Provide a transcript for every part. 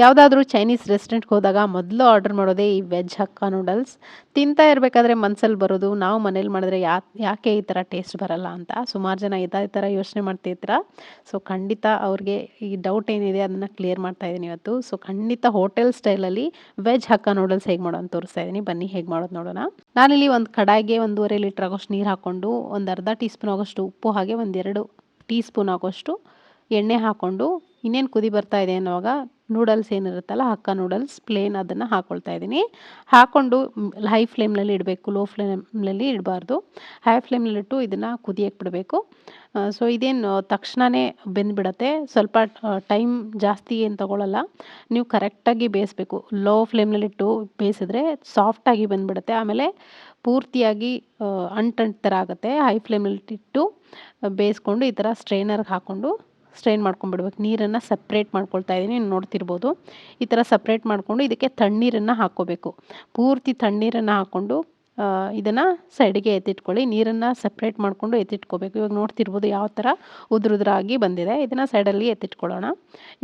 ಯಾವುದಾದ್ರೂ ಚೈನೀಸ್ ರೆಸ್ಟೋರೆಂಟ್ಗೆ ಹೋದಾಗ ಮೊದಲು ಆರ್ಡರ್ ಮಾಡೋದೇ ಈ ವೆಜ್ ಹಕ್ಕ ನೂಡಲ್ಸ್ ತಿಂತಾ ಇರಬೇಕಾದ್ರೆ ಮನಸ್ಸಲ್ಲಿ ಬರೋದು, ನಾವು ಮನೇಲಿ ಮಾಡಿದ್ರೆ ಯಾ, ಯಾಕೆ ಈ ಥರ ಟೇಸ್ಟ್ ಬರಲ್ಲ ಅಂತ. ಸುಮಾರು ಜನ ಇದೇ ಥರ ಯೋಚನೆ ಮಾಡ್ತಿರ್ತೀರ ಸೊ ಖಂಡಿತ ಅವ್ರಿಗೆ ಈ ಡೌಟ್ ಏನಿದೆ ಅದನ್ನು ಕ್ಲಿಯರ್ ಮಾಡ್ತಾ ಇದ್ದೀನಿ ಇವತ್ತು. ಸೊ ಖಂಡಿತ ಹೋಟೆಲ್ ಸ್ಟೈಲಲ್ಲಿ ವೆಜ್ ಹಕ್ಕ ನೂಡಲ್ಸ್ ಹೇಗೆ ಮಾಡೋದು ತೋರಿಸ್ತಾ ಇದ್ದೀನಿ ಬನ್ನಿ ಹೇಗೆ ಮಾಡೋದು ನೋಡೋಣ. ನಾನಿಲ್ಲಿ ಒಂದು ಕಡಾಯಿಗೆ ಒಂದೂವರೆ ಲೀಟ್ರ್ ಆಗೋಷ್ಟು ನೀರು ಹಾಕ್ಕೊಂಡು ಒಂದು ಅರ್ಧ ಟೀ ಸ್ಪೂನ್ ಆಗೋಷ್ಟು ಉಪ್ಪು ಹಾಗೆ ಒಂದೆರಡು ಟೀ ಸ್ಪೂನ್ ಆಗೋಷ್ಟು ಎಣ್ಣೆ ಹಾಕ್ಕೊಂಡು ಇನ್ನೇನು ಕುದಿ ಬರ್ತಾ ಇದೆ ಅನ್ನೋವಾಗ ನೂಡಲ್ಸ್ ಏನಿರುತ್ತಲ್ಲ ಹಕ್ಕ ನೂಡಲ್ಸ್ ಪ್ಲೇನ್ ಅದನ್ನು ಹಾಕ್ಕೊಳ್ತಾ ಇದ್ದೀನಿ. ಹಾಕ್ಕೊಂಡು ಹೈ ಫ್ಲೇಮ್ನಲ್ಲಿ ಇಡಬೇಕು ಲೋ ಫ್ಲೇಮ್ನಲ್ಲಿ ಇಡಬಾರ್ದು. ಹೈ ಫ್ಲೇಮ್ನಲ್ಲಿಟ್ಟು ಇದನ್ನು ಕುದಿಯಕ್ಕೆ ಬಿಡಬೇಕು. ಸೊ ಇದೇನು ತಕ್ಷಣವೇ ಬೆಂದ್ಬಿಡತ್ತೆ. ಸ್ವಲ್ಪ ಟೈಮ್ ಜಾಸ್ತಿ ಏನು ತೊಗೊಳಲ್ಲ. ನೀವು ಕರೆಕ್ಟಾಗಿ ಬೇಯಿಸ್ಬೇಕು. ಲೋ ಫ್ಲೇಮ್ನಲ್ಲಿಟ್ಟು ಬೇಯಿಸಿದ್ರೆ ಸಾಫ್ಟಾಗಿ ಬಂದುಬಿಡುತ್ತೆ. ಆಮೇಲೆ ಪೂರ್ತಿಯಾಗಿ ಅಂಟಂಟ್ ಥರ ಆಗುತ್ತೆ. ಹೈ ಫ್ಲೇಮಲ್ಲಿಟ್ಟು ಬೇಯಿಸ್ಕೊಂಡು ಈ ಥರ ಸ್ಟ್ರೈನರ್ಗೆ ಹಾಕ್ಕೊಂಡು ಸ್ಟ್ರೈನ್ ಮಾಡ್ಕೊಂಡ್ಬಿಡ್ಬೇಕು. ನೀರನ್ನು ಸಪ್ರೇಟ್ ಮಾಡ್ಕೊಳ್ತಾ ಇದ್ದೀನಿ ನೋಡ್ತಿರ್ಬೋದು. ಈ ಥರ ಸಪ್ರೇಟ್ ಮಾಡಿಕೊಂಡು ಇದಕ್ಕೆ ತಣ್ಣೀರನ್ನು ಹಾಕ್ಕೋಬೇಕು. ಪೂರ್ತಿ ತಣ್ಣೀರನ್ನು ಹಾಕ್ಕೊಂಡು ಇದನ್ನು ಸೈಡಿಗೆ ಎತ್ತಿಟ್ಕೊಳ್ಳಿ. ನೀರನ್ನು ಸಪ್ರೇಟ್ ಮಾಡಿಕೊಂಡು ಎತ್ತಿಟ್ಕೋಬೇಕು. ಇವಾಗ ನೋಡ್ತಿರ್ಬೋದು ಯಾವ ಥರ ಉದುರುದ್ರಾಗಿ ಬಂದಿದೆ. ಇದನ್ನು ಸೈಡಲ್ಲಿ ಎತ್ತಿಟ್ಕೊಳ್ಳೋಣ.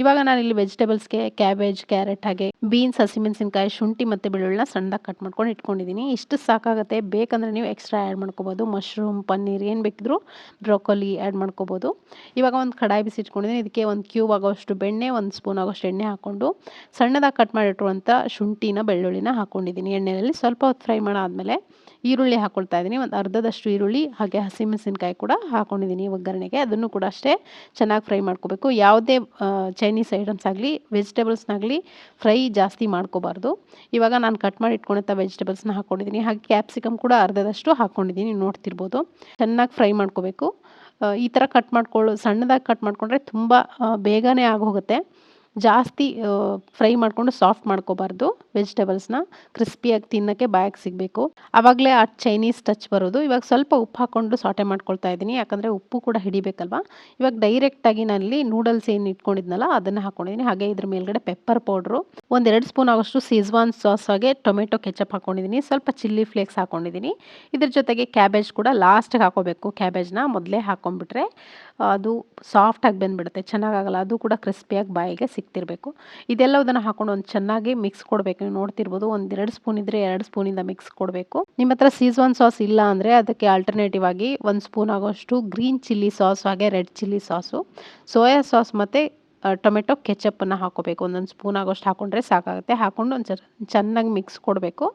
ಇವಾಗ ನಾನು ಇಲ್ಲಿ ವೆಜಿಟೇಬಲ್ಸ್ಗೆ ಕ್ಯಾಬೇಜ್ ಕ್ಯಾರೆಟ್ ಹಾಗೆ ಬೀನ್ಸ್ ಹಸಿಮೆಣಸಿನ್ಕಾಯಿ ಶುಂಠಿ ಮತ್ತು ಬೆಳ್ಳುಳ್ಳಿನ ಸಣ್ಣದಾಗಿ ಕಟ್ ಮಾಡ್ಕೊಂಡು ಇಟ್ಕೊಂಡಿದ್ದೀನಿ ಇಷ್ಟು ಸಾಕಾಗುತ್ತೆ. ಬೇಕಂದರೆ ನೀವು ಎಕ್ಸ್ಟ್ರಾ ಆ್ಯಡ್ ಮಾಡ್ಕೋಬೋದು. ಮಶ್ರೂಮ್ ಪನ್ನೀರ್ ಏನು ಬೇಕಿದ್ರೂ ಬ್ರೋಕೊಲಿ ಆ್ಯಡ್ ಮಾಡ್ಕೋಬೋದು. ಇವಾಗ ಒಂದು ಕಡಾಯಿ ಬಿಸಿ ಇಟ್ಕೊಂಡಿದ್ದೀನಿ ಇದಕ್ಕೆ ಒಂದು ಕ್ಯೂಬ್ ಆಗೋಷ್ಟು ಬೆಣ್ಣೆ, ಒಂದು ಸ್ಪೂನ್ ಆಗೋಷ್ಟು ಎಣ್ಣೆ ಹಾಕ್ಕೊಂಡು ಸಣ್ಣದಾಗಿ ಕಟ್ ಮಾಡಿಟ್ಟಿರುವಂಥ ಶುಂಠಿನ, ಬೆಳ್ಳುಳ್ಳಿನ ಹಾಕ್ಕೊಂಡಿದ್ದೀನಿ ಎಣ್ಣೆಯಲ್ಲಿ ಸ್ವಲ್ಪ ಹೊತ್ತು ಫ್ರೈ ಮಾಡಾದಮೇಲೆ ಈರುಳ್ಳಿ ಹಾಕ್ಕೊಳ್ತಾ ಇದ್ದೀನಿ. ಒಂದು ಅರ್ಧದಷ್ಟು ಈರುಳ್ಳಿ, ಹಾಗೆ ಹಸಿಮೆಣಸಿನ್ಕಾಯಿ ಕೂಡ ಹಾಕ್ಕೊಂಡಿದ್ದೀನಿ ಒಗ್ಗರಣೆಗೆ. ಅದನ್ನು ಕೂಡ ಅಷ್ಟೇ ಚೆನ್ನಾಗಿ ಫ್ರೈ ಮಾಡ್ಕೋಬೇಕು. ಯಾವುದೇ ಚೈನೀಸ್ ಐಟಮ್ಸ್ ಆಗಲಿ ವೆಜಿಟೇಬಲ್ಸ್ನಾಗಲಿ ಫ್ರೈ ಜಾಸ್ತಿ ಮಾಡ್ಕೋಬಾರ್ದು. ಇವಾಗ ನಾನು ಕಟ್ ಮಾಡಿ ಇಟ್ಕೊಂಡಂಥ ವೆಜಿಟೇಬಲ್ಸ್ನ ಹಾಕ್ಕೊಂಡಿದ್ದೀನಿ ಹಾಗೆ ಕ್ಯಾಪ್ಸಿಕಮ್ ಕೂಡ ಅರ್ಧದಷ್ಟು ಹಾಕ್ಕೊಂಡಿದ್ದೀನಿ ನೋಡ್ತಿರ್ಬೋದು. ಚೆನ್ನಾಗಿ ಫ್ರೈ ಮಾಡ್ಕೋಬೇಕು. ಈ ಥರ ಕಟ್ ಮಾಡ್ಕೊಳ್ಳೋ ಸಣ್ಣದಾಗಿ ಕಟ್ ಮಾಡಿಕೊಂಡ್ರೆ ತುಂಬ ಬೇಗನೆ ಆಗೋಗುತ್ತೆ. ಜಾಸ್ತಿ ಫ್ರೈ ಮಾಡಿಕೊಂಡು ಸಾಫ್ಟ್ ಮಾಡ್ಕೋಬಾರ್ದು ವೆಜಿಟೇಬಲ್ಸ್ನ. ಕ್ರಿಸ್ಪಿಯಾಗಿ ತಿನ್ನೋಕ್ಕೆ ಬಾಯಾಗಿ ಸಿಗಬೇಕು. ಆವಾಗಲೇ ಆ ಚೈನೀಸ್ ಟಚ್ ಬರೋದು. ಇವಾಗ ಸ್ವಲ್ಪ ಉಪ್ಪು ಹಾಕ್ಕೊಂಡು ಸಾಟೆ ಮಾಡ್ಕೊಳ್ತಾ ಇದ್ದೀನಿ. ಯಾಕಂದರೆ ಉಪ್ಪು ಕೂಡ ಹಿಡಿಬೇಕಲ್ವಾ? ಇವಾಗ ಡೈರೆಕ್ಟಾಗಿ ನಾನಲ್ಲಿ ನೂಡಲ್ಸ್ ಏನು ಇಟ್ಕೊಂಡಿದ್ನಲ್ಲ, ಅದನ್ನು ಹಾಕ್ಕೊಂಡಿದ್ದೀನಿ ಹಾಗೆ ಇದ್ರ ಮೇಲ್ಗಡೆ ಪೆಪ್ಪರ್ ಪೌಡ್ರು ಒಂದೆರಡು ಸ್ಪೂನ್ ಆಗೋಷ್ಟು ಸೀಸ್ವಾನ್ ಸಾಸ್ ಹಾಗೆ ಟೊಮೆಟೊ ಕೆಚಪ್ ಹಾಕ್ಕೊಂಡಿದ್ದೀನಿ ಸ್ವಲ್ಪ ಚಿಲ್ಲಿ ಫ್ಲೇಕ್ಸ್ ಹಾಕ್ಕೊಂಡಿದ್ದೀನಿ ಇದ್ರ ಜೊತೆಗೆ ಕ್ಯಾಬೇಜ್ ಕೂಡ ಲಾಸ್ಟಿಗೆ ಹಾಕೋಬೇಕು. ಕ್ಯಾಬೇಜ್ನ ಮೊದಲೇ ಹಾಕ್ಕೊಂಡ್ಬಿಟ್ರೆ ಅದು ಸಾಫ್ಟಾಗಿ ಬಂದುಬಿಡುತ್ತೆ. ಚೆನ್ನಾಗಾಗಲ್ಲ ಅದು ಕೂಡ ಕ್ರಿಸ್ಪಿಯಾಗಿ ಬಾಯಿಗೆ ಸಿಗ್ತಿರಬೇಕು. ಇದೆಲ್ಲದನ್ನು ಹಾಕೊಂಡು ಒಂದು ಚೆನ್ನಾಗಿ ಮಿಕ್ಸ್ ಕೊಡಬೇಕು. ನೀವು ನೋಡ್ತಿರ್ಬೋದು ಒಂದೆರಡು ಸ್ಪೂನ್ ಇದ್ದರೆ ಎರಡು ಸ್ಪೂನಿಂದ ಮಿಕ್ಸ್ ಕೊಡಬೇಕು. ನಿಮ್ಮ ಹತ್ರ ಸೀಸ್ವಾನ್ ಸಾಸ್ ಇಲ್ಲ ಅಂದರೆ ಅದಕ್ಕೆ ಆಲ್ಟರ್ನೇಟಿವ್ ಆಗಿ ಒಂದು ಸ್ಪೂನ್ ಆಗೋಷ್ಟು ಗ್ರೀನ್ ಚಿಲ್ಲಿ ಸಾಸ್ ಹಾಗೆ red chilli sauce soya sauce ಮತ್ತು ಟೊಮೆಟೊ ಕೆಚಪ್ಪನ್ನು ಹಾಕೋಬೇಕು. ಒಂದೊಂದು ಸ್ಪೂನ್ ಆಗೋಷ್ಟು ಹಾಕೊಂಡ್ರೆ ಸಾಕಾಗುತ್ತೆ. ಹಾಕ್ಕೊಂಡು ಒಂದು ಚೆನ್ನಾಗಿ ಮಿಕ್ಸ್ ಕೊಡಬೇಕು.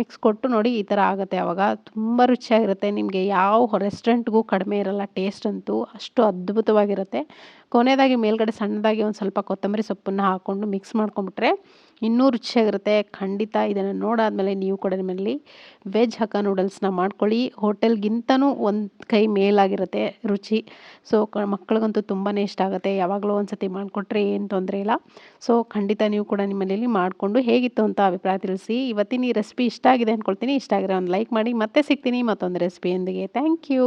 ಮಿಕ್ಸ್ ಕೊಟ್ಟು ನೋಡಿ ಈ ಥರ ಆಗುತ್ತೆ ಆವಾಗ ತುಂಬ ರುಚಿಯಾಗಿರುತ್ತೆ. ನಿಮಗೆ ಯಾವ ರೆಸ್ಟೋರೆಂಟ್ಗೂ ಕಡಿಮೆ ಇರೋಲ್ಲ. ಟೇಸ್ಟ್ ಅಂತೂ ಅಷ್ಟು ಅದ್ಭುತವಾಗಿರುತ್ತೆ. ಕೊನೆಯದಾಗಿ ಮೇಲ್ಗಡೆ ಸಣ್ಣದಾಗಿ ಒಂದು ಸ್ವಲ್ಪ ಕೊತ್ತಂಬರಿ ಸೊಪ್ಪನ್ನು ಹಾಕ್ಕೊಂಡು ಮಿಕ್ಸ್ ಮಾಡ್ಕೊಂಬಿಟ್ರೆ ಇನ್ನೂ ರುಚಿಯಾಗಿರುತ್ತೆ ಖಂಡಿತ ಇದನ್ನು ನೋಡಾದಮೇಲೆ ನೀವು ಕೂಡ ನಿಮ್ಮಲ್ಲಿ ವೆಜ್ ಹಕ್ಕ ನೂಡಲ್ಸ್ನ ಮಾಡ್ಕೊಳ್ಳಿ. ಹೋಟೆಲ್ಗಿಂತನೂ ಒಂದು ಕೈ ಮೇಲಾಗಿರುತ್ತೆ ರುಚಿ. ಸೊ ಮಕ್ಕಳಿಗಂತೂ ತುಂಬಾ ಇಷ್ಟ ಆಗುತ್ತೆ. ಯಾವಾಗಲೂ ಒಂದು ಸತಿ ಮಾಡಿಕೊಟ್ರೆ ಏನು ತೊಂದರೆ ಇಲ್ಲ. ಸೊ ಖಂಡಿತ ನೀವು ಕೂಡ ನಿಮ್ಮ ಮನೇಲಿ ಮಾಡಿಕೊಂಡು ಹೇಗಿತ್ತು ಅಂತ ಅಭಿಪ್ರಾಯ ತಿಳಿಸಿ. ಇವತ್ತಿನ ಈ ರೆಸಿಪಿ ಇಷ್ಟ ಆಗಿದೆ ಅಂದ್ಕೊಳ್ತೀನಿ ಇಷ್ಟ ಆಗಿರೋ ಒಂದು ಲೈಕ್ ಮಾಡಿ. ಮತ್ತೆ ಸಿಗ್ತೀನಿ ಮತ್ತೊಂದು ರೆಸಿಪಿಯೊಂದಿಗೆ ಥ್ಯಾಂಕ್ ಯು